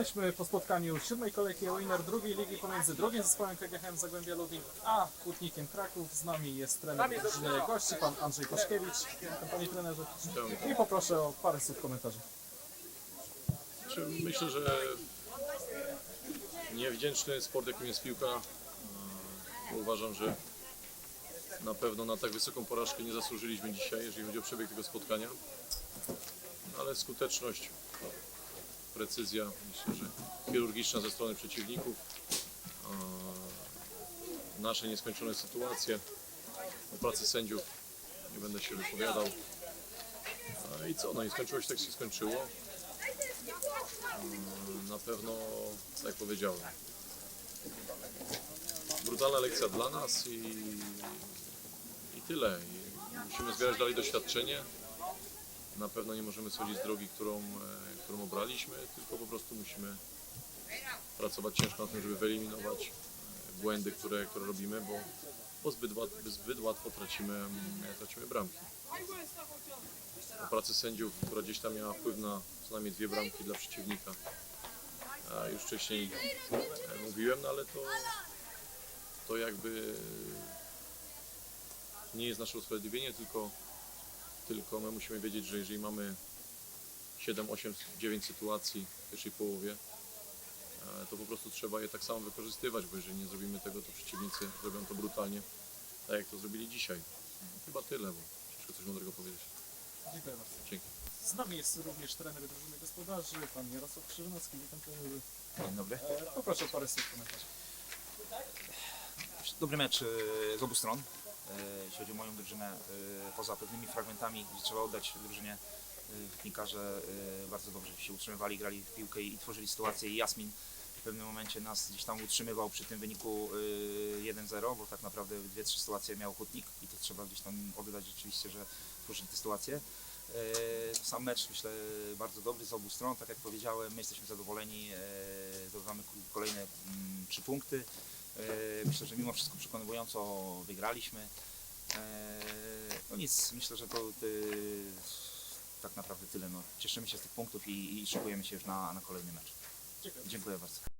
Jesteśmy po spotkaniu siódmej kolejki Winner drugiej ligi pomiędzy drugim zespołem KGHM Zagłębia Lubin a Hutnikiem Kraków. Z nami jest trener drużyny gości, pan Andrzej Paszkiewicz. Witam, Panie trenerze. I poproszę o parę słów komentarzy. Myślę, że niewdzięczny sport, jakim jest piłka. e, Uważam, że na pewno na tak wysoką porażkę nie zasłużyliśmy dzisiaj, jeżeli chodzi o przebieg tego spotkania. Ale skuteczność, precyzja, myślę, że chirurgiczna ze strony przeciwników, e, nasze nieskończone sytuacje, o pracy sędziów nie będę się wypowiadał. E, I co, no i skończyło się tak, się skończyło. Na pewno, tak jak powiedziałem, brutalna lekcja dla nas i, i tyle. I musimy zbierać dalej doświadczenie. Na pewno nie możemy schodzić z drogi, którą, e, którą obraliśmy, tylko po prostu musimy pracować ciężko na tym, żeby wyeliminować e, błędy, które, które robimy, bo, bo zbyt, łat, zbyt łatwo tracimy, mm, tracimy bramki o pracy sędziów, która gdzieś tam miała wpływ na co najmniej dwie bramki dla przeciwnika. A już wcześniej e, mówiłem, no ale to, to jakby nie jest nasze usprawiedliwienie, tylko, tylko my musimy wiedzieć, że jeżeli mamy 7, 8, 9 sytuacji w pierwszej połowie, e, to po prostu trzeba je tak samo wykorzystywać, bo jeżeli nie zrobimy tego, to przeciwnicy zrobią to brutalnie, tak jak to zrobili dzisiaj. Chyba tyle, bo ciężko coś mądrego powiedzieć. Dziękuję bardzo. Dzięki. Z nami jest również trener drużyny gospodarzy, pan Jarosław Krzyżanowski. Witam. Dzień dobry. E, Poproszę o parę słów komentarzy. Dobry mecz e, z obu stron. E, Jeśli chodzi o moją drużynę, e, poza pewnymi fragmentami, gdzie trzeba oddać drużynie e, Hutnikarze e, bardzo dobrze się utrzymywali, grali w piłkę i tworzyli sytuację i Jasmin w pewnym momencie nas gdzieś tam utrzymywał przy tym wyniku e, 1-0, bo tak naprawdę dwie, trzy sytuacje miał Hutnik i to trzeba gdzieś tam oddać rzeczywiście, że tworzyli te sytuacje. Sam mecz myślę bardzo dobry z obu stron, tak jak powiedziałem, my jesteśmy zadowoleni, zdobywamy kolejne mm, trzy punkty. E, Myślę, że mimo wszystko przekonująco wygraliśmy. E, No nic, myślę, że to e, tak naprawdę tyle. No, cieszymy się z tych punktów i, i szykujemy się już na, na kolejny mecz. Dziękuję. Dziękuję bardzo.